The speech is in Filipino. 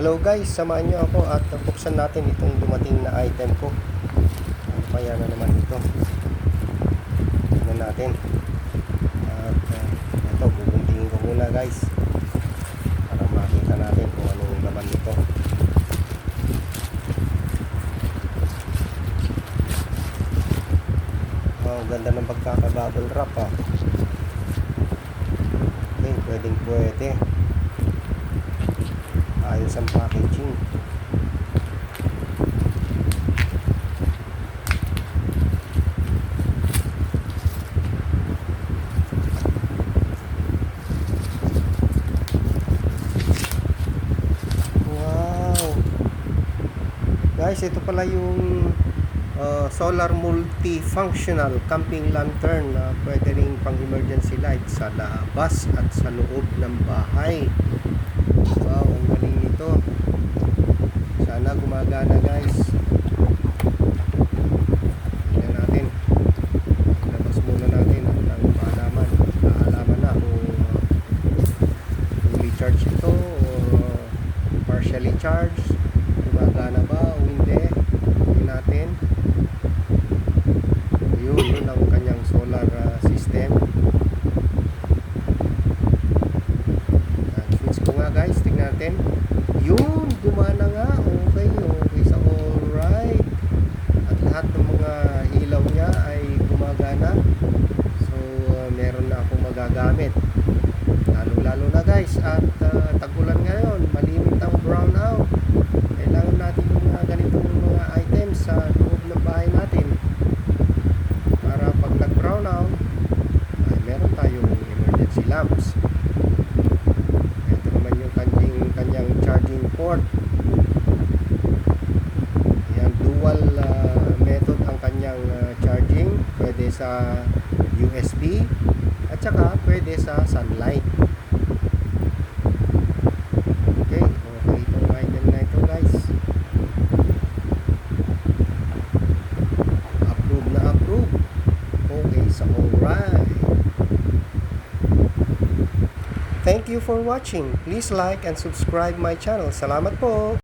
Hello guys, samahan nyo ako at buksan natin itong dumating na item ko. Ano kaya na naman ito? Tignan natin. At uh, ito, bubuntingin ko muna guys. Para makita natin kung anong laman nito. Wow, ganda ng pagkaka-bubble wrap ah. Okay, pwedeng pwede. Ayos ang packaging. Guys, ito pala yung uh, solar multifunctional camping lantern na pwede rin pang emergency light sa labas at sa loob ng bahay. Wow, ang galing nito. Sana gumagana guys. Tingnan natin. Labas muna natin at ang paalaman. Paalaman na kung uh, fully charged ito or partially charged. Gumagana ba o hindi. Tingnan natin. Yun, yun ang kanyang solar uh, system. Switch ko nga guys, tingnan natin. Yun, gumana nga. Okay, okay sa alright. At lahat ng mga ilaw niya ay gumagana. So, uh, meron na akong magagamit. Lalo-lalo na guys. At uh, tagulan ngayon, malimit ang brownout. Kailangan natin yung mga ganitong mga items sa loob ng bahay natin. Para pag nag-brownout, ay meron tayong emergency lamps. Ito naman yung kanyang, kanyang charging port. Yan, dual ah, method ang kanyang ah, charging. Pwede sa USB at saka pwede sa sunlight. Okay, okay itong na ito guys. Approve na approve. Okay, sa alright. Thank you for watching. Please like and subscribe my channel. Salamat po.